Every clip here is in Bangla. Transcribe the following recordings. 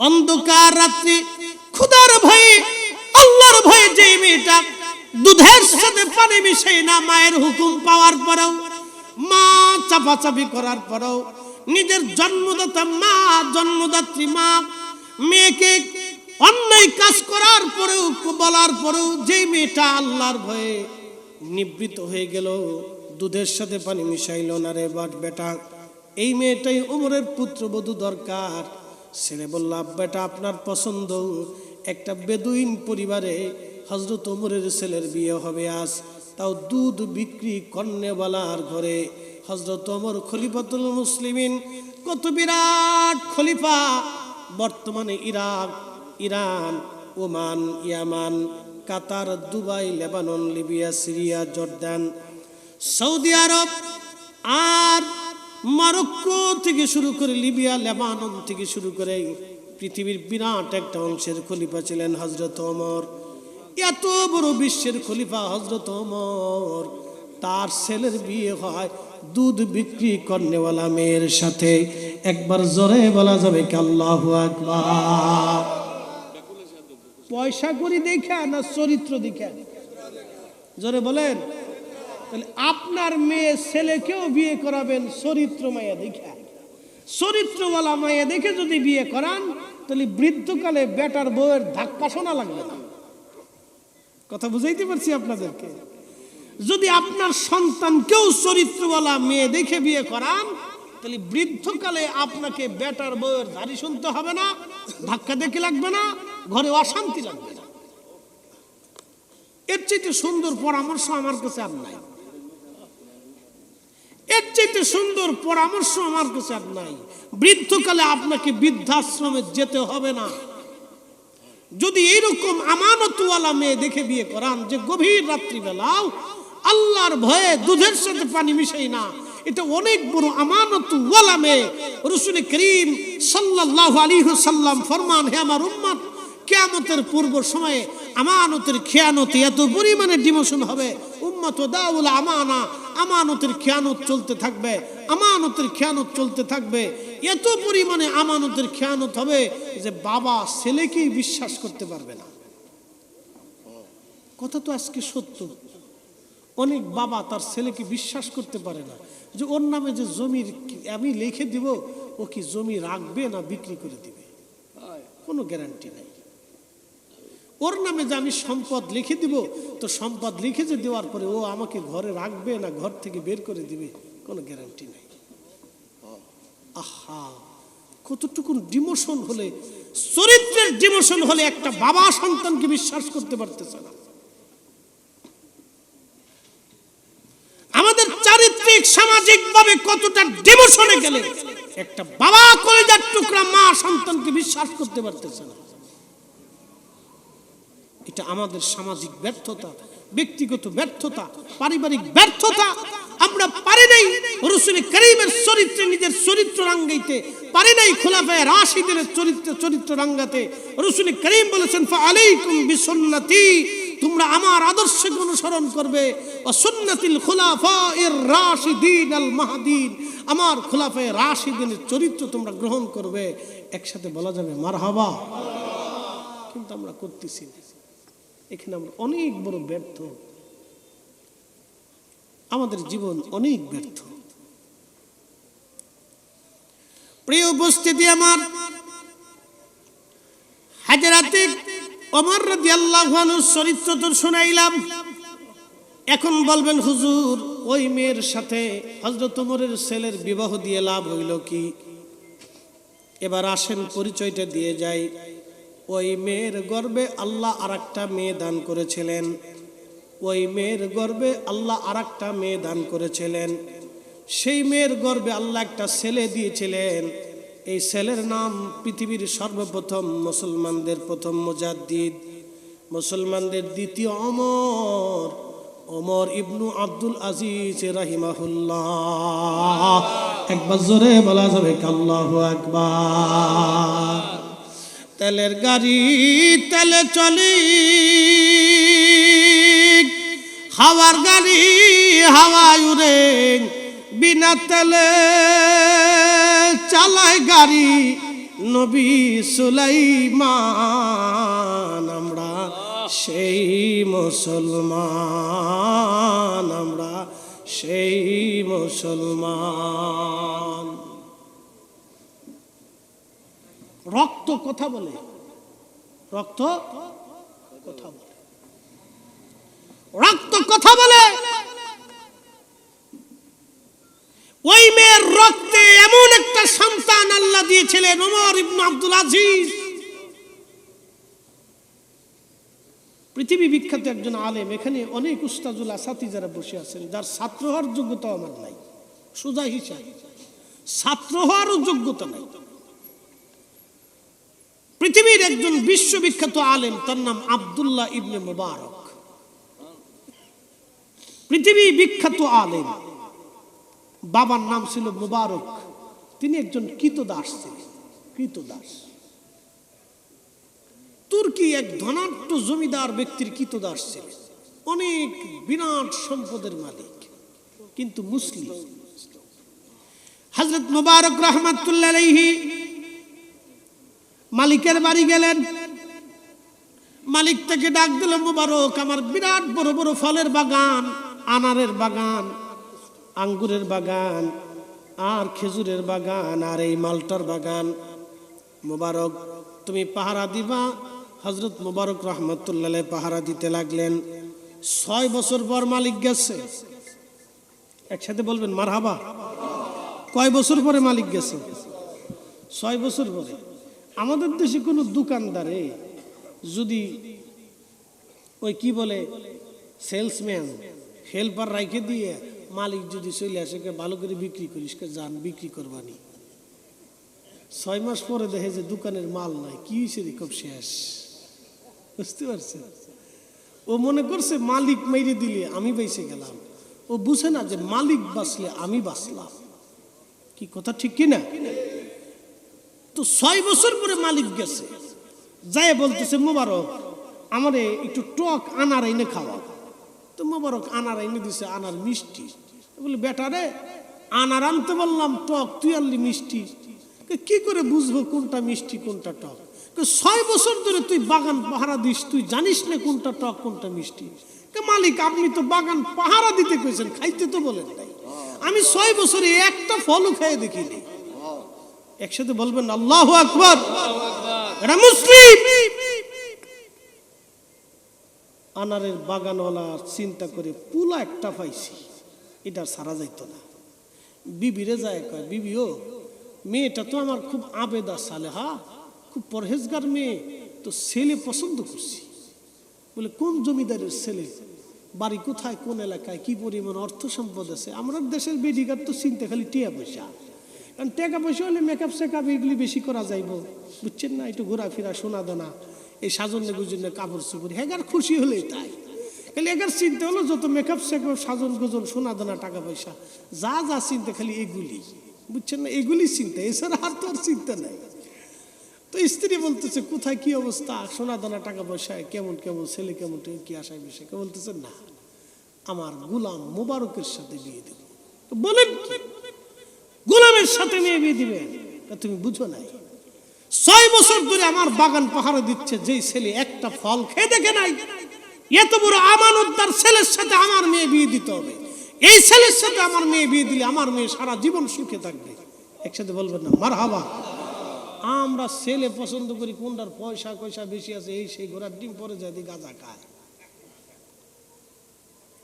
অন্ধকার রাত্রি, ক্ষুধার ভয়ে, আল্লাহর ভয়ে যে মেয়েটা দুধের সাথে পানি মিশাই না মায়ের হুকুম পাওয়ার পরেও, মা চাপাচাপি করার পরেও, নিজের জন্মদাতা মা, জন্মদাত্রী মা, মেয়েকে অন্যায় কাজ করার পরেও, বলার পরেও যে মেয়েটা আল্লাহর ভয়ে নিবৃত হয়ে গেল, দুধের সাথে পানি মিশাইল না রে বাট বেটা, এই মেয়েটাই ওমরের পুত্রবধূ দরকার। ছেলে বলল বেটা আপনার পছন্দ। একটা বেদুইন পরিবারে হজরত ওমরের ছেলের বিয়ে হবে আজ। তাও দুধ বিক্রি কন্যাওয়ালার ঘরে। হজরত ওমর খলিফাতুল মুসলিমিন কত বিরাট খলিফা। বর্তমানে Iraq, Iran, Oman, Yemen, Qatar, Dubai, Lebanon, Libya, Syria, Jordan, Saudi Arabia আর মরক্কো থেকে শুরু করে লিবিয়া, লেবানন থেকে শুরু করে পৃথিবীর বিরাট একটা অংশের খলিফা ছিলেন হজরত অমর এত বড় বিশ্বের খলিফা হজরত ওমর, তার ছেলের বিয়ে হয় দুধ বিক্রি করনেওয়ালা মেয়ের সাথে। একবার জোরে বলা যাবে আল্লাহ আকবার। পয়সা করি দেখা না চরিত্র দেখা? জোরে বলেন। তাহলে আপনার মেয়ে ছেলেকেও বিয়ে করাবেন চরিত্র মায়া দেখা। চরিত্রওয়ালা মায়া দেখে যদি বিয়ে করান, তাহলে বৃদ্ধকালে বেটার বউয়ের ধাক্কা শোনা লাগবে না। কথা বুঝাইতে পারছি আপনাদেরকে? যদি আপনার সন্তানকেও চরিত্রওয়ালা মেয়ে দেখে বিয়ে করান, তাহলে বৃদ্ধকালে আপনাকে বেটার বউয়ের ধারি শুনতে হবে না, ধাক্কা দেখে লাগবে না, ঘরে অশান্তি লাগবে না। এর চাইতে সুন্দর পরামর্শ আমার কাছে আর নাই। এর চাইতে সুন্দর পরামর্শ আমার কাছে আর নাই। বৃদ্ধকালে আপনাকে বৃদ্ধাশ্রমে যেতে হবে না। যদি এইরকম আমানতওয়ালা মেয়ে দেখে বিয়ে করান যে গভীর রাত্রিবেলাও আল্লাহর ভয়ে দুধের সাথে পানি মিশাই না, এটা অনেক বড় আমানতওয়ালা মেয়ে। রসুল করিম সাল্লাহ আলী সাল্লাম ফরমান, হে আমার উম্মত, কেয়ামতের পূর্ব সময়ে আমানতের খেয়ানতে এত পরিমাণে ডিমোশন হবে। উম্মত দাউল আমানা আমানতের খেয়ানত চলতে থাকবে, আমানতের খেয়ানত চলতে থাকবে। এত পরিমাণে আমানতের খেয়ানত হবে যে বাবা ছেলেকেই বিশ্বাস করতে পারবে না। কথা তো আজকে সত্য। অনেক বাবা তার ছেলেকে বিশ্বাস করতে পারে না যে ওর নামে যে জমির আমি লিখে দিব, ও কি জমি রাখবে না বিক্রি করে দিবে? কোনো গ্যারান্টি নাই। ওর নামে যে আমি সম্পদ লিখে দিব, তো সম্পদ লিখে যে দেওয়ার পরে ও আমাকে ঘরে রাখবে না, ঘর থেকে বের করে দিবে, কোনো গ্যারান্টি নেই। আহা কতটুকু ডিমোশন হলে, চরিত্রের ডিমোশন হলে একটা বাবা সন্তানকে বিশ্বাস করতে পারতেছে না। আমাদের চারিত্রিক সামাজিক ভাবে কতটা ডিমোশনে গেলে, একটা বাবা কলেজার টুকরা মা সন্তানকে বিশ্বাস করতে পারতেছে না। এটা আমাদের সামাজিক ব্যর্থতা, ব্যক্তিগত ব্যর্থতা, পারিবারিক ব্যর্থতা। আমরা পারি নাই রসুল করিমের চরিত্রে, নিজের চরিত্র রাঙ্গাইতে। পারি নাই খোলাফায় রাশিদের চরিত্র চরিত্র রাঙ্গাতে। রসুল করিম বলেছেন আলাইকুম বিসন্নতি। তোমরা আমার আদর্শকে অনুসরণ করবে। সুন্নাতিল খোলাফা এর রাশিদিন আল মাহাদিন। আমার খোলাফায় রাশিদিনের চরিত্র তোমরা গ্রহণ করবে। একসাথে বলা যাবে, মারহাবা। কিন্তু আমরা করতেছি না। এখানে আমরা অনেক বড় ব্যর্থ। আমাদের জীবন অনেক ব্যর্থ। প্রিয় উপস্থিতি আমার, হাজারাতে অমর রাদি আল্লাহ চরিত্র তো শোনাইলাম। এখন বলবেন, হুজুর, ওই মেয়ের সাথে হজরত ওমরের ছেলের বিবাহ দিয়ে লাভ হইল কি? এবার আসেন পরিচয়টা দিয়ে যাই। ওই মেয়ের গর্বে আল্লাহ আর একটা মেয়ে দান করেছিলেন। ওই মেয়ের গর্বে আল্লাহ আর একটা মেয়ে দান করেছিলেন। সেই মেয়ের গর্বে আল্লাহ একটা ছেলে দিয়েছিলেন। এই ছেলের নাম পৃথিবীর সর্বপ্রথম মুসলমানদের প্রথম মুজাদ্দিদ। মুসলমানদের দ্বিতীয় অমর অমর ইবনু আব্দুল আজিজ রাহিমাহুল্লাহ। একবার জোরে বলা যাবে কাল্লাহ একবার তেলের গাড়ি তেলে চলি। হাওয়ার গাড়ি হাওয়ায় উড়ে, বিনা তেলে চালায় গাড়ি। নবী সুলাইমান, আমরা সেই মুসলমান, আমরা সেই মুসলমান। রক্ত কথা বলে। রক্ত কথা বলে। রক্ত কথা বলে। ওই মেয়ের রক্তে এমন একটা সন্তান আল্লাহ দিয়েছিলেন, ওমর ইবনে আব্দুল আজিজ। পৃথিবী বিখ্যাত একজন আলেম, এখানে অনেক উস্তাজুল আসাতি যারা বসে আছেন, যার ছাত্র হওয়ার যোগ্যতা আমার নাই। সোজা হিসাব, ছাত্র হওয়ারও যোগ্যতা নাই। পৃথিবীর একজন বিশ্ববিখ্যাত আলেম, তার নাম আব্দুল্লাহ ইবনে মুবারক। পৃথিবী বিখ্যাত আলেম। বাবার নাম ছিল মুবারক। তিনি একজন কৃতদাস ছিলেন, কৃতদাস। তুর্কি এক ধনাঢ্য জমিদার ব্যক্তির কৃতদাস ছিলেন। অনেক বিরাট সম্পদের মালিক, কিন্তু মুসলিম। হজরত মুবারক রহমতুল্লাহ মালিকের বাড়ি গেলেন। মালিক থেকে ডাক দিল, মুবারক, আমার বিরাট বড় বড় ফলের বাগান, আনারের বাগান, আঙ্গুরের বাগান, আর খেজুরের বাগান, আর এই মালটার বাগান। মুবারক, তুমি পাহারা দিবা? হজরত মুবারক রহমতুল্লাহ পাহারা দিতে লাগলেন। ছয় বছর পর মালিক গেছে। একসাথে বলবেন, মারহাবা। কয় বছর পরে মালিক গেছে? ছয় বছর পরে। আমাদের দেশে কোনো দোকানদারে যদি ওই কি বলে, সেলসম্যান, হেল্পার রাইখে দিয়ে মালিক যদি চলে আসে ভালো করে বিক্রি করিস যান, বিক্রি করবানি। ছয় মাস পরে দেখে যে দোকানের মাল নাই, কি হয়েছে খুব শেষ? বুঝতে পারছেন? ও মনে করছে মালিক মেরে দিলে আমি বেঁচে গেলাম। ও বুঝে না যে মালিক বাঁচলে আমি বাঁচলাম। কি কথা ঠিক কি না তো ছয় বছর পরে মালিক গেছে। যাই বলতেছে, মোবারক, আমারে একটু টক আনার এনে খাওয়া। তো মোবারক আনার এনে দিছে, আনার মিষ্টি। বলে, বেটা রে, আনার আনতে বললাম, টক, তুই আনলি মিষ্টি। কে করে বুঝব কোনটা মিষ্টি, কোনটা টক? ছয় বছর ধরে তুই বাগান পাহারা দিস, তুই জানিস না কোনটা টক, কোনটা মিষ্টি? মালিক, আপনি তো বাগান পাহারা দিতে কইছেন, খাইতে তো বলেন আমি ছয় বছরে একটা ফলও খেয়ে দেখিনি। একসাথে বলবেন, আল্লাহ আকবর। এটা মুসলিম। আনারের বাগানওয়ালা চিন্তা করে পুলা একটা পাইছি, এটা সারা যাইতো না। বিবিরে যায় কয় বিবিও মেয়েটা তো আমার খুব আবেদ আবেদা সালেহা, খুব পরহেজগার মেয়ে, তো ছেলে পছন্দ করছি। বলে, কোন জমিদারের ছেলে? বাড়ি কোথায়? কোন এলাকায়? কি পরিমাণ অর্থ সম্পদ আছে? আমরা দেশের বেডিগার তো চিন্তা খালি টিয়া পয়সা। টাকা পয়সা হলে মেকআপ সেকআপ এগুলি বেশি করা যাইব। বুঝছেন না? একটু ঘোরাফেরা শোনা দানা, এই সাজনে গুজনে কাপড় চোপড়, হেগার খুশি হলেই তাই। খালি এগার চিন্তা হলো যত মেকআপ সেকআপ সাজন গুজন, সোনা দানা, টাকা পয়সা, যা যা চিন্তা, খালি এগুলি। বুঝছেন না? এগুলি চিন্তা, এছাড়া আর তো আর চিন্তা নাই। তো স্ত্রী বলতেছে, কোথায় কি অবস্থা? সোনা দানা, টাকা পয়সায় কেমন কেমন, ছেলে কেমন কি আশায় বিষয় বলতেছে, না, আমার গোলাম মোবারকের সাথে বিয়ে দেব। বলেন কি? সাথে মেয়ে বিয়ে দিবে? তা তুমি বুঝো নাই। ছয় বছর ধরে আমার বাগান পাহারা দিচ্ছে, যেই ছেলে একটা ফল খেয়ে দেখে নাই। এত বড় আমানতদার ছেলের সাথে আমার মেয়ে বিয়ে দিতে হবে। এই ছেলের সাথে আমার মেয়ে বিয়ে দিলে আমার মেয়ে সারা জীবন সুখে থাকবে। একসাথে বলবেন না মার হাবা আমরা ছেলে পছন্দ করি, কোনটার পয়সা পয়সা বেশি আছে, এই সেই ঘোড়ার ডিম পরে যায় গাঁজা খায়।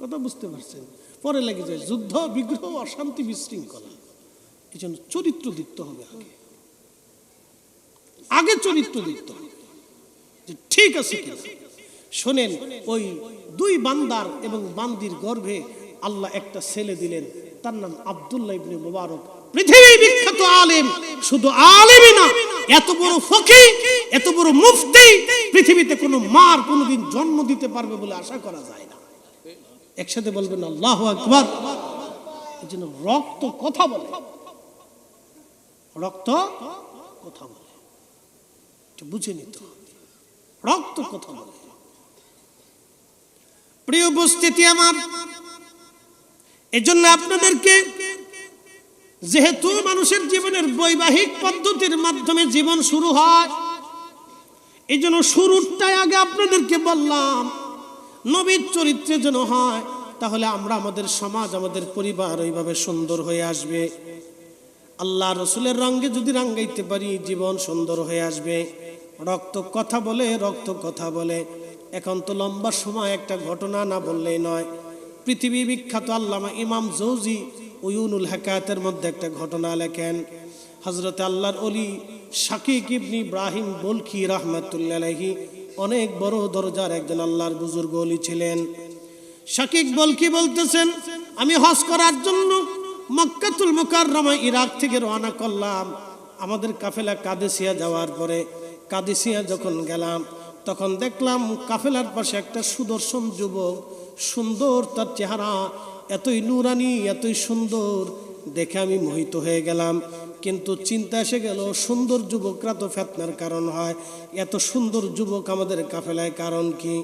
কথা বুঝতে পারছেন? পরে লেগে যায়, যুদ্ধ, বিগ্রহ, অশান্তি বিশৃঙ্খলা। এই জন্য চরিত্র দিতে হবে আগে। আগে চরিত্র দিতে হবে। যে ঠিক আছে শোনেন, ওই দুই বান্দার এবং বান্দির গর্ভে আল্লাহ একটা ছেলে দিলেন। তার নাম আব্দুল্লাহ ইবনে মুবারক। পৃথিবী বিখ্যাত আলেম। শুধু আলেমই না, এত বড় ফকি এত বড় মুফতি, পৃথিবীতে কোনো মার কোনোদিন জন্ম দিতে পারবে বলে আশা করা যায় না। একসাথে বলবেন, আল্লাহ আকবার। এই জন্য রক্ত কথা বলে। রক্ত কথা বলে। বুঝে নিতে হবে। রক্ত কথা বলে। প্রিয় উপস্থিতি আমার, এজন্য আপনাদেরকে যেহেতু মানুষের জীবনের বৈবাহিক পদ্ধতির মাধ্যমে জীবন শুরু হয় এই জন্য শুরুটাই আগে আপনাদেরকে বললাম, নবীর চরিত্রে যেন হয়, তাহলে আমরা আমাদের সমাজ, আমাদের পরিবার ওইভাবে সুন্দর হয়ে আসবে। আল্লাহ রসুলের রঙে যদি রাঙ্গাইতে পারি, জীবন সুন্দর হয়ে আসবে। রক্ত কথা বলে, রক্ত কথা বলে। এখন তো লম্বা সময়, একটা ঘটনা না বললেই নয়। পৃথিবী বিখ্যাত আল্লামা ইমাম জৌজি উয়ুনুল হাকায়াতের মধ্যে একটা ঘটনা লেখেন। হজরত আল্লাহর অলি শাকিক ইবনি ইব্রাহিম বলকি রহমতুল্লাহি অনেক বড় দরজার একজন আল্লাহর বুজুর্গ অলি ছিলেন। শাকিক বলকি বলতেছেন, আমি হজ করার জন্য মক্কাতুল মুকাররমা ইরাক থেকে রওনা করলাম। আমাদের কাফেলা কাদেসিয়া যাওয়ার পরে কাদেসিয়া যখন গেলাম, তখন দেখলাম কাফেলার পাশে একটা সুদর্শন যুবক, সুন্দর তার চেহারা, এতই নুরানি, এতই সুন্দর, দেখে আমি মোহিত হয়ে গেলাম। কিন্তু চিন্তা এসে গেল, সুন্দর যুবকরা তো ফেতনার কারণ হয়। এত সুন্দর যুবক আমাদের কাফেলায় কারণ কি?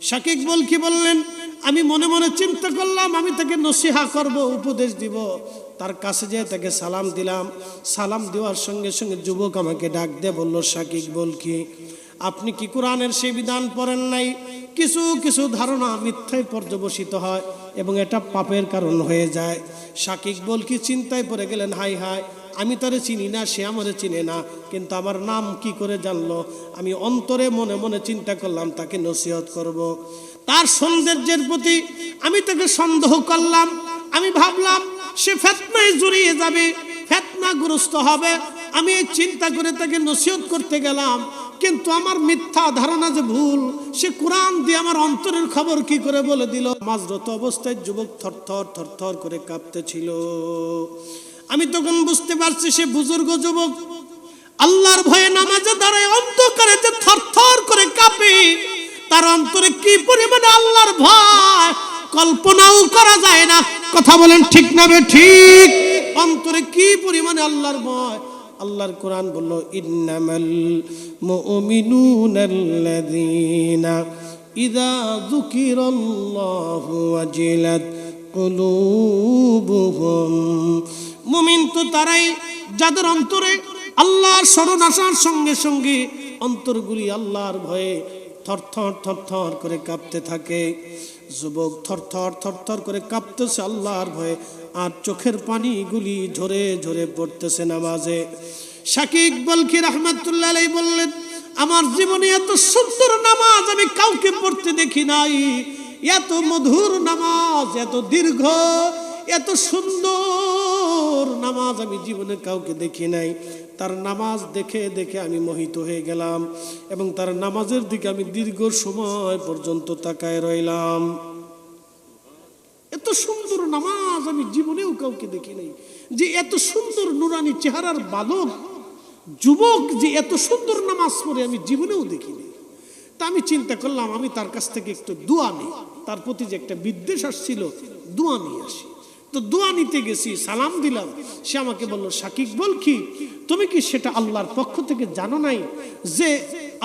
শাকিক বল কি বললেন? আমি মনে মনে চিন্তা করলাম, আমি তাকে নসিহা করব, উপদেশ দিব। তার কাছে যেয়ে তাকে সালাম দিলাম। সালাম দেওয়ার সঙ্গে সঙ্গে যুবক আমাকে ডাক দিয়ে বলল, শাকিক বল কি? আপনি কি কোরআনের সেই বিধান পড়েন নাই? কিছু কিছু ধারণা মিথ্যায় পর্যবসিত হয় এবং এটা পাপের কারণ হয়ে যায়। শাকিক বল কি চিন্তায় পড়ে গেলেন? হাই হাই। আমি তারে চিনি না, সে আমারে চিনে না, কিন্তু আমার নাম কি করে জানলো? আমি অন্তরে মনে মনে চিন্তা করলাম, তাকে নসিহত করব। তার সৌন্দর্যের প্রতি আমি তাকে সন্দেহ করলাম। আমি ভাবলাম, সে ফেতনায় জড়িয়ে যাবে, ফেতনাগ্রস্ত হবে। আমি এই চিন্তা করে তাকে নসিহত করতে গেলাম, কিন্তু আমার মিথ্যা ধারণা যে ভুল, সে কোরআন দিয়ে আমার অন্তরের খবর কি করে বলে দিল? মাজরত অবস্থায় যুবক থরথর থরথর করে কাঁপতেছিল। আমি তখন বুঝতে পারছি সে বুজুর্গ যুবক। আল্লাহর ভয়ে নামাজে দাঁড়ায় অন্ধকারে যে থরথর করে কাঁপে, তার অন্তরে কি পরিমাণে আল্লাহর ভয়? কল্পনাও করা যায় না। কথা বলেন ঠিক না বে ঠিক? অন্তরে কি পরিমাণে আল্লাহর ভয়? আল্লাহর কোরআন বলল, ইন্নামাল মুমিনুনাল্লাযীনা ইযা যুকিরাল্লাহু ওয়াজিলাত কুলুবুহুম তারাই যাদের অন্তরে আল্লাহর স্মরণ আসার সঙ্গে সঙ্গে অন্তরগুলি আল্লাহর ভয়ে থরথর থরথর করে কাঁপতে থাকে। যুবক থরথর থরথর করে কাঁপতেছে আল্লাহর ভয়ে আর চোখের পানিগুলি ঝরে ঝরে পড়তেছে নামাজে। শাকিক বলকি রহমতুল্লাহ বললেন, আমার জীবনে এত সুন্দর নামাজ আমি কাউকে পড়তে দেখি নাই। এত মধুর নামাজ, এত দীর্ঘ এত সুন্দর নামাজ আমি জীবনে কাউকে দেখি নাই। তার নামাজ দেখে দেখে আমি মোহিত হয়ে গেলাম এবং তার নামাজের দিকে আমি দীর্ঘ সময় পর্যন্ত তাকায় রইলাম। এত সুন্দর নামাজ আমি জীবনেও কাউকে দেখি নাই। যে এত সুন্দর নুরানি চেহারার বালক, যুবক যে এত সুন্দর নামাজ পড়ে আমি জীবনেও দেখিনি তা আমি চিন্তা করলাম, আমি তার কাছ থেকে একটু দোয়া নিই। তার প্রতি যে একটা বিদ্বেষ আসছিল, দোয়া নিয়ে আসি। তো দোয়া নিতে গেছি, সালাম দিলাম। সে আমাকে বলল শাকিক বল কি? তুমি কি সেটা আল্লাহর পক্ষ থেকে জানো নাই যে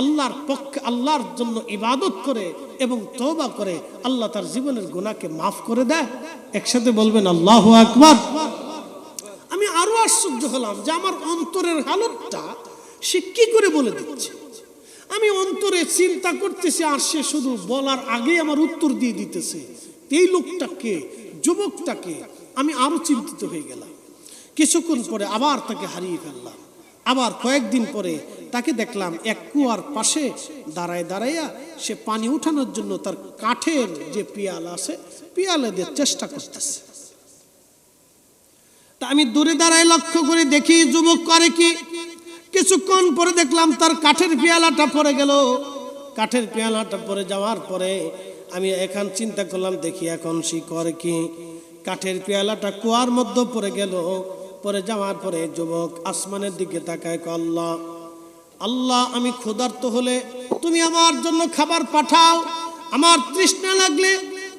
আল্লাহর পক্ষে, আল্লাহর জন্য ইবাদত করে এবং তওবা করে আল্লাহ তার জীবনের গুনাহকে মাফ করে দেয়? একসাথে বলবেন, আল্লাহ আকবার। আমি আরও আশ্চর্য হলাম যে আমার অন্তরের হালতটা সে কি করে বলে দিচ্ছে? আমি অন্তরে চিন্তা করতেছি, আর সে শুধু বলার আগে আমার উত্তর দিয়ে দিতেছে। এই লোকটাকে যুবকটাকে আমি আরও চিন্তিত হয়ে গেলাম। কিছুক্ষণ পরে আবার তাকে হারিয়ে ফেললাম। আবার কয়েকদিন পরে তাকে দেখলাম এক কুয়ার পাশে দাঁড়ায় দাঁড়াইয়া সে পানি উঠানোর জন্য তার কাঠের যে পিয়াল আছে, পিয়ালে দিয়ে চেষ্টা করতেছে। তা আমি দূরে দাঁড়ায় লক্ষ্য করে দেখি যুবক করে কি? কিছুক্ষণ পরে দেখলাম তার কাঠের পেয়ালাটা পড়ে গেল। কাঠের পেয়ালাটা পরে যাওয়ার পরে আমি এখন চিন্তা করলাম, দেখি এখন সে করে কি? কাঠের পেয়ালাটা কুয়ার মধ্যে পড়ে গেল। পরে যাওয়ার পরে যুবক আসমানের দিকে তাকায় কয়, আল্লাহ আল্লাহ আমি ক্ষুধার্ত হলে তুমি আমার জন্য খাবার পাঠাও আমার তৃষ্ণা লাগলে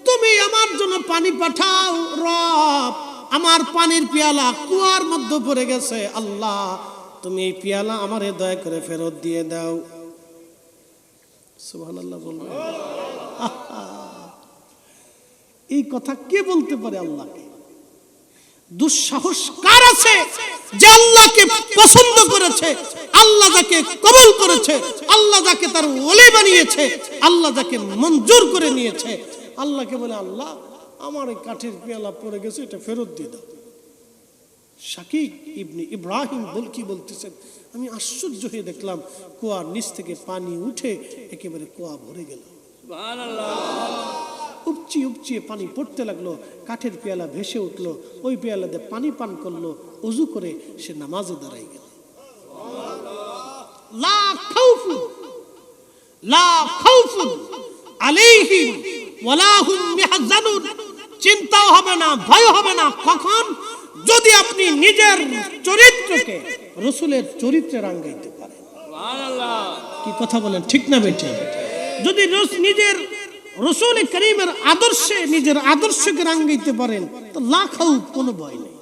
তুমি আমার জন্য পানি পাঠাও রব আমার পানির পেয়ালা কুয়ার মধ্যে পড়ে গেছে আল্লাহ তুমি এই পেয়ালা আমারে দয়া করে ফেরত দিয়ে দাও। সুবহানাল্লাহ বলবে এই কথা কে বলতে পারে আল্লাহকে? দুঃসাহস কার আছে যে আল্লাহকে পছন্দ করেছে? আল্লাহ কবুল করেছে, আল্লাহ তার ওলি বানিয়েছে, আল্লাহ মঞ্জুর করে নিয়েছে। আল্লাহকে বলে, আল্লাহ, আমার এই কাঠের পেয়ালা পড়ে গেছে, এটা ফেরত দিয়ে দাও। শাকিব ইবনে ইব্রাহিম বলকি বলতেছেন? আমি আশ্চর্য হয়ে দেখলাম, কুয়ার নিচ থেকে পানি উঠে একেবারে কুয়া ভরে গেল। উপচি উপচিয়ে পানি পড়তে লাগল কাঠের পেয়ালা ভেসে উঠল ওই পেয়ালাতে পানি পান করল উজু করে সে নামাজে দাঁড়াই গেল। চিন্তাও হবে না ভয় হবে না। কখন? যদি আপনি নিজের চরিত্রকে রসুলের চরিত্রে রাঙ্গাইতে পারেন। কি কথা বলেন ঠিক না বেটে যদি নিজের রসুল করিমের আদর্শে, নিজের আদর্শকে রাঙ্গাইতে পারেন, তো লাখাও কোনো ভয় নেই।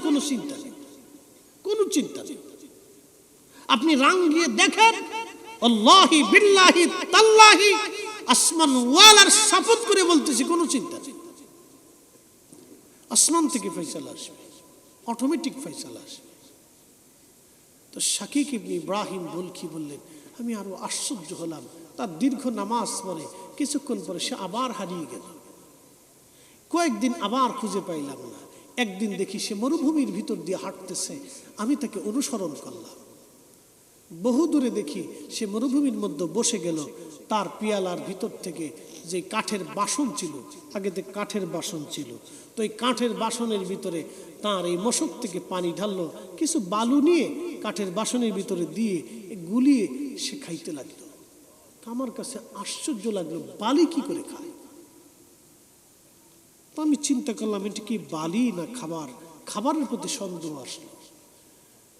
কোনো চিন্তা নেই। কোনো চিন্তা নেই। আপনি রাঙ্গিয়ে দেখেন, আল্লাহি বিল্লাহি তাল্লাহি, আসমান ওয়ালার শপথ করে বলতেছি, কোনো চিন্তা নেই। আসমান থেকে ফয়সালা আসবে অটোমেটিক ফয়সালা আসবে। তো শাকিক ইবনে ইব্রাহিম বলকি বললেন, আমি আরও আশ্চর্য হলাম। তার দীর্ঘ নামাজ পরে কিছুক্ষণ পরে সে আবার হারিয়ে গেল। কয়েকদিন আবার খুঁজে পাইলাম না। একদিন দেখি সে মরুভূমির ভিতর দিয়ে হাঁটতেছে। আমি তাকে অনুসরণ করলাম। বহু দূরে দেখি সে মরুভূমির মধ্যে বসে গেল। তার পিয়ালার ভিতর থেকে যে কাঠের বাসন ছিল আগেতে কাঠের বাসন ছিল। তো এই কাঠের বাসনের ভিতরে তার এই মশক থেকে পানি ঢাললো, কিছু বালু নিয়ে কাঠের বাসনের ভিতরে দিয়ে গুলিয়ে সে খাইতে লাগল। আমার কাছে আশ্চর্য লাগল, বালি কি করে খায়? তো আমি চিন্তা করলাম, এটা কি বালি না খাবার? খাবারের প্রতি সন্দেহ আসলো।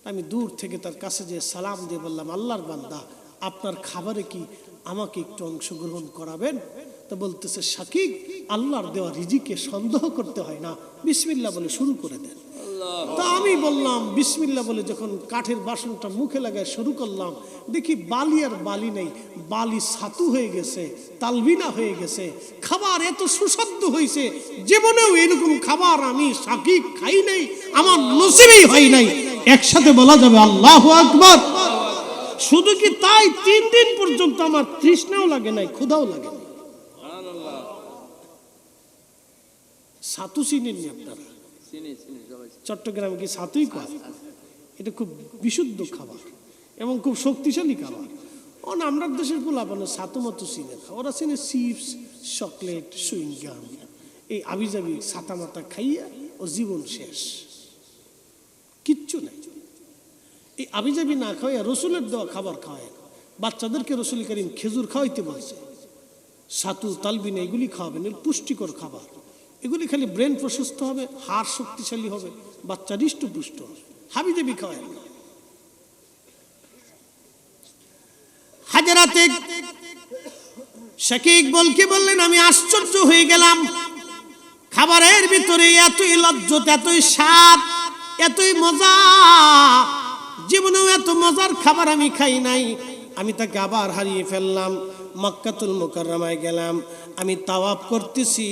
আমি দূর থেকে তার কাছে যে সালাম দিয়ে বললাম, আল্লাহর বান্দা, আপনার খাবারে কি আমাকে একটু অংশগ্রহণ করাবেন? তো বলতেছে সাকিব আল্লাহর দেওয়া রিজিকে সন্দেহ করতে হয় না। বিসমিল্লা বলে শুরু করে দেন। তা আমি বললাম বিসমিল্লা বলে যখন কাঠের বাসনটা মুখে লাগায় শুরু করলাম দেখি বালি আর বালি নেই। বালি ছাতু হয়ে গেছে তালবিনা হয়ে গেছে। খাবার এত সুস্বাদু হয়েছে জীবনেও এরকম খাবার আমি সাকিব খাই নাই আমার নসিবেই হয় নাই। একসাথে বলা যাবে আল্লাহ আকবার। শুধু কি তাই তিন দিন পর্যন্ত আমার তৃষ্ণাও লাগে নাই ক্ষুধাও লাগে নাই। সাতু চিনেননি আপনারা? চট্টগ্রামে কি সাতুই কয়? এটা খুব বিশুদ্ধ খাবার এবং খুব শক্তিশালী খাবার। ও না আমরা দেশের পোলাপানো সাতু মতো চিনে না। ওরা চিনে চিপস চকলেট সুইংগাম। এই আবিজাবি সাতা মাতা খাইয়া ও জীবন শেষ। কিচ্ছু নাই। এই আবিজাবি না খাওয়াইয়া রসুলের দেওয়া খাবার খাওয়ায়। বাচ্চাদেরকে রসুল করিম খেজুর খাওয়াইতে বলছে। সাতু তালবিন এগুলি খাওয়াবেন এর পুষ্টিকর খাবার। এগুলি খালি ব্রেন প্রশস্ত হবে, হাড় শক্তিশালী হবে, বাচ্চা হৃষ্টপুষ্ট হবে। হাবি দেবী খাওয়ায় হাজারাতে শাকিক বলকে বললেন, আমি আশ্চর্য হয়ে গেলাম। খাবারের ভিতরে এতই লজ্জত, এতই স্বাদ, এতই মজা। জীবনেও এত মজার খাবার আমি খাই নাই। আমি তাকে আবার হারিয়ে ফেললাম, মক্কাতুল মুকাররমায় গেলাম। আমি তাওয়াব করতেছি,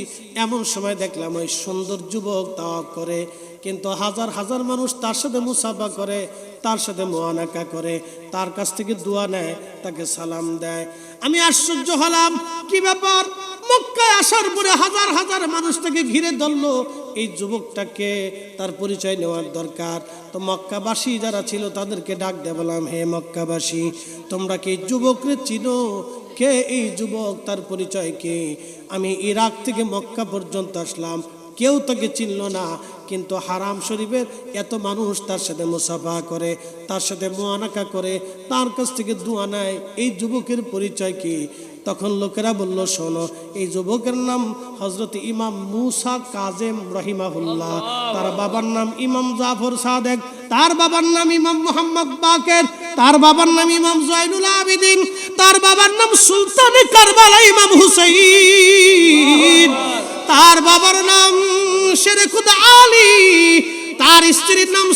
এমন সময় দেখলাম ওই সুন্দর যুবক তাওয়াব করে, কিন্তু হাজার হাজার মানুষ তার সাথে মুসাফা করে, তার সাথে মোয়ানাকা করে, তার কাছ থেকে দোয়া নেয়, তাকে সালাম দেয়। আমি আশ্চর্য হলাম, কি ব্যাপার? মক্কায় আসার পরে হাজার হাজার মানুষ তাকে ঘিরে ধরলো। এই যুবকটাকে তার পরিচয় নেওয়ার দরকার। তো মক্কাবাসী যারা ছিল, তাদেরকে ডাক দিয়ে বললাম, হে মক্কাবাসী, তোমরা কি যুবকরে চিনো? কে এই যুবক? তার পরিচয় কে? আমি ইরাক থেকে মক্কা পর্যন্ত আসলাম। কেউ তাকে চিনল না, কিন্তু হারাম শরীফের এত মানুষ তার সাথে মুসাফা করে, তার সাথে মোয়ানাকা করে, তার কাছ থেকে দোয়া নেয়। এই যুবকের পরিচয় কি? তখন লোকেরা বলল, শোনো, এই যুবকের নাম হজরত ইমাম মুসা কাজেম রহিমাহুল্লাহ। তার বাবার নাম ইমাম জাফর সাদেক, তার বাবার নাম ইমাম মোহাম্মদ বাকের, তার বাবার নাম ইমাম জয়নুল আবিদিন, তার বাবার নাম সুলতান কারবালা ইমাম হুসাইন, তার বাবার নাম শেরে খুদ আলী তার স্ত্রীর নাম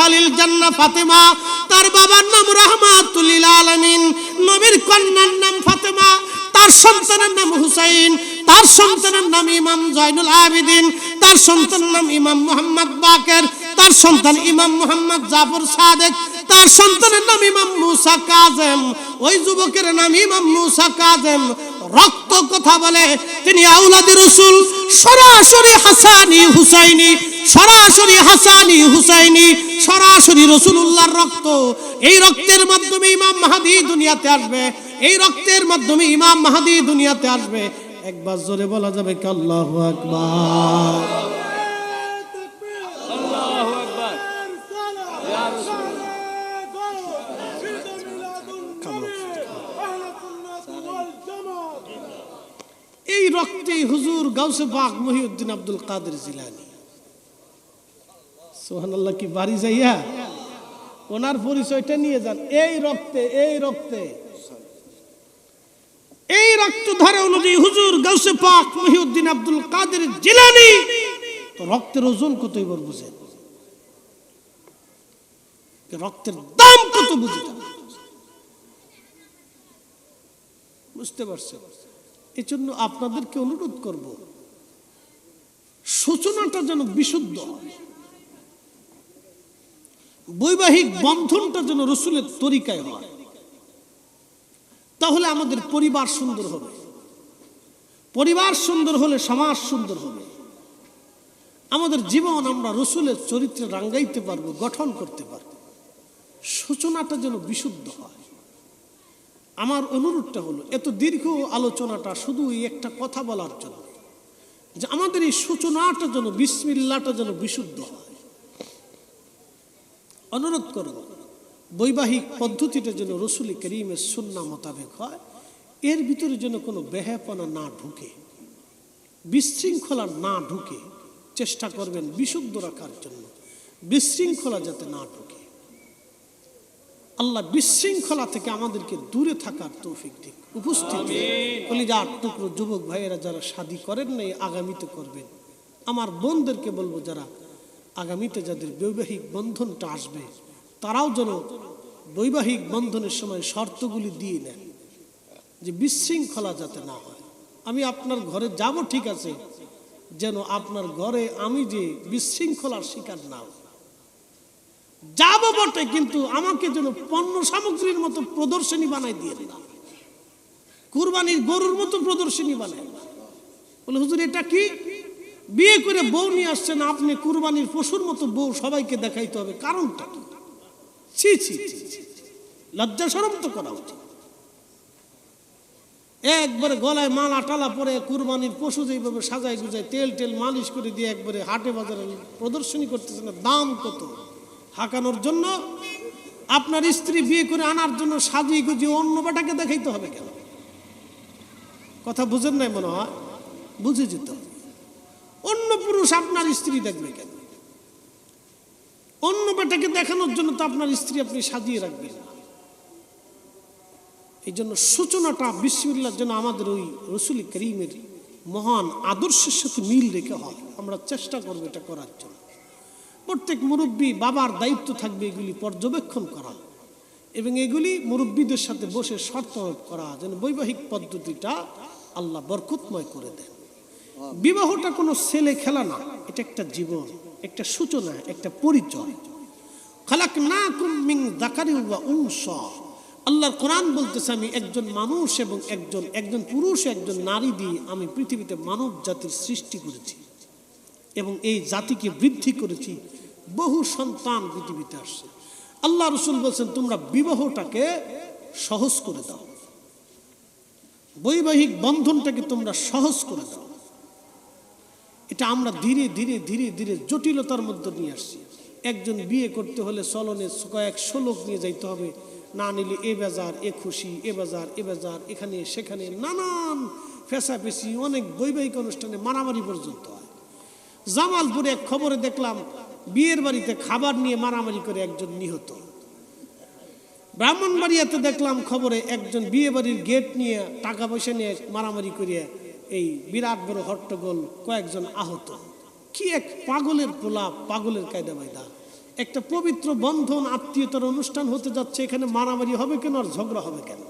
হালিল জান্না ফাতেমা, তার বাবার নাম রহমাতুল লিল আলামিন, নবীর কন্যার নাম ফাতেমা, তার সন্তানের নাম হুসাইন, তার সন্তানের নাম ইমাম জয়নুল আবেদিন, তার সন্তানের নাম ইমাম মোহাম্মদ বাকের, তার সন্তান ইমাম মোহাম্মদ জাফর সাদেক, তার সন্তানের নাম ইমাম মুসা কাজেম, ওই যুবকের নাম ইমাম মুসা কাজেম। রক্ত কথা বলে, তিনি আউলাদি রসুল, সরাসরি হাসানি হুসাইনি সরাসরি হাসানি হুসাইনি সরাসরি রসুলুল্লাহর রক্ত। এই রক্তের মাধ্যমে ইমাম মাহাদি দুনিয়াতে আসবে। এই রক্তের মাধ্যমে ইমাম মাহাদি দুনিয়াতে আসবে। একবার জোরে বলা যাবে আকবার। আকবার। এই রক্তে হুজুর গাউসে পাক মহিউদ্দিন আব্দুল কাদের জিলানি। সোহানাল্লাহ কি বাড়ি যাইয়া ওনার পরিচয়টা নিয়ে যান। এই রক্তে এই রক্তে। এই রক্ত ধারে অনুযায়ী হুজুর গাউসে পাক মহিউদ্দিন আব্দুল কাদের জিলানি। তো রক্তের ওজন কত এবার বুঝেন রক্তের দাম কত বুঝে? বুঝতে পারছেন এই জন্য আপনাদেরকে অনুরোধ করব, সূচনাটা যেন বিশুদ্ধ হয়। বৈবাহিক বন্ধনটা যেন রসুলের তরিকায় হয়। তাহলে আমাদের পরিবার সুন্দর হবে। পরিবার সুন্দর হলে সমাজ সুন্দর হবে। আমাদের জীবন আমরা রসুলের চরিত্রে রাঙ্গাইতে পারব, গঠন করতে পারব। সূচনাটা যেন বিশুদ্ধ হয়। আমার অনুরোধটা হলো, এত দীর্ঘ আলোচনাটা শুধু এই একটা কথা বলার জন্য যে আমাদের এই সূচনাটা যেন বিসমিল্লাটা যেন বিশুদ্ধ হয়। অনুরোধ করব বৈবাহিক পদ্ধতিটা যেন রসুলি করিমের সুন্না মোতাবেক হয় এর ভিতরে যেন কোনো বেহাপনা না ঢুকে বিশৃঙ্খলা না ঢুকে চেষ্টা করবেন বিশুদ্ধ রাখার জন্য বিশৃঙ্খলা যাতে না ঢুকে। আল্লাহ বিশৃঙ্খলা থেকে আমাদেরকে দূরে থাকার তৌফিক দিক। উপস্থিতি কলিজার টুকরো যুবক ভাইয়েরা যারা শাদি করেন নাই আগামীতে করবেন। আমার বোনদেরকে বলব যারা আগামীতে যাদের বৈবাহিক বন্ধনটা আসবে, তারাও যেন বৈবাহিক বন্ধনের সময় শর্তগুলি দিয়ে নেন, যে বিশৃঙ্খলা যাতে না হয়। আমি আপনার ঘরে যাব ঠিক আছে, যেন আপনার ঘরে আমি যে বিশৃঙ্খলার শিকার না যাব বটে, কিন্তু আমাকে যেন পণ্য সামগ্রীর মতো প্রদর্শনী বানাই দিয়ে না কুরবানির গরুর মতো প্রদর্শনী বানায়। বলে, হুজুর, এটা কি? বিয়ে করে বউ নিয়ে আসছেন, আপনি কুরবানির পশুর মতো বউ সবাইকে দেখাইতে হবে। কারণটা ছি ছি। লজ্জা সরম তো করা উচিত। একবারে গলায় মালা টালা পরে কুরবানির পশু যেভাবে সাজাই গুজায় তেল টেল মালিশ করে দিয়ে একবারে হাটে বাজারে প্রদর্শনী করতেছে না দাম কত? হাঁকানোর জন্য আপনার স্ত্রী বিয়ে করে আনার জন্য সাজিয়ে গুজিয়ে অন্য বেটাকে দেখাইতে হবে কেন? কথা বুঝেন নাই মনে হয়? বুঝে যেতে হবে। অন্য পুরুষ আপনার স্ত্রী দেখবে কেন? অন্য বেটাকে দেখানোর জন্য তো আপনার স্ত্রী আপনি সাজিয়ে রাখবেন। এই জন্য সূচনাটা বিশ্ববিল্লার জন্য আমাদের ওই রসুল করিমের মহান আদর্শের সাথে মিল রেখে হয়। আমরা চেষ্টা করব এটা করার জন্য। প্রত্যেক মুরব্বী বাবার দায়িত্ব থাকবে এগুলি পর্যবেক্ষণ করা। এবং এগুলি মুরব্বীদের সাথে বসে শর্ত করা যেন বৈবাহিক পদ্ধতিটা আল্লাহ বরকতময় করে দেন। বিবাহটা কোনো ছেলে খেলা না, এটা একটা জীবন, একটা সূচনা, একটা পরিচয়। খালাক না কুমিং দাকারি আল্লাহর কোরআন বলতেছে, আমি একজন মানুষ এবং একজন একজন পুরুষ, একজন নারী দিয়ে আমি পৃথিবীতে মানব জাতির সৃষ্টি করেছি এবং এই জাতিকে বৃদ্ধি করেছি। বহু সন্তান পৃথিবীতে আসছে। আল্লাহ রসুল বলছেন, তোমরা বিবাহটাকে সহজ করে দাও। বৈবাহিক বন্ধনটাকে তোমরা সহজ করে দাও। এটা আমরা ধীরে ধীরে ধীরে ধীরে জটিলতার মধ্যে নিয়ে আসছি। একজন বিয়ে করতে হলে চলনে কয়েক শ্লোক নিয়ে যাইতে হবে। না নিলে এ বাজার, এ খুশি, এ বাজার এ বাজার, এখানে, সেখানে নানান ফেসাফেসি, অনেক বৈবাহিক অনুষ্ঠানে মারামারি পর্যন্ত হয়। জামালপুরে এক খবরে দেখলাম, বিয়ের বাড়িতে খাবার নিয়ে মারামারি করে একজন নিহত। ব্রাহ্মণবাড়িয়াতে দেখলাম খবরে একজন বিয়ে বাড়ির গেট নিয়ে টাকা পয়সা নিয়ে মারামারি করিয়া এই বিরাট বড় হট্টগোল কয়েকজন আহত। কি এক পাগলের পোলা, পাগলের কায়দা বায়দা একটা পবিত্র বন্ধন, আত্মীয়তার অনুষ্ঠান হতে যাচ্ছে, এখানে মারামারি হবে কেন আর ঝগড়া হবে কেন?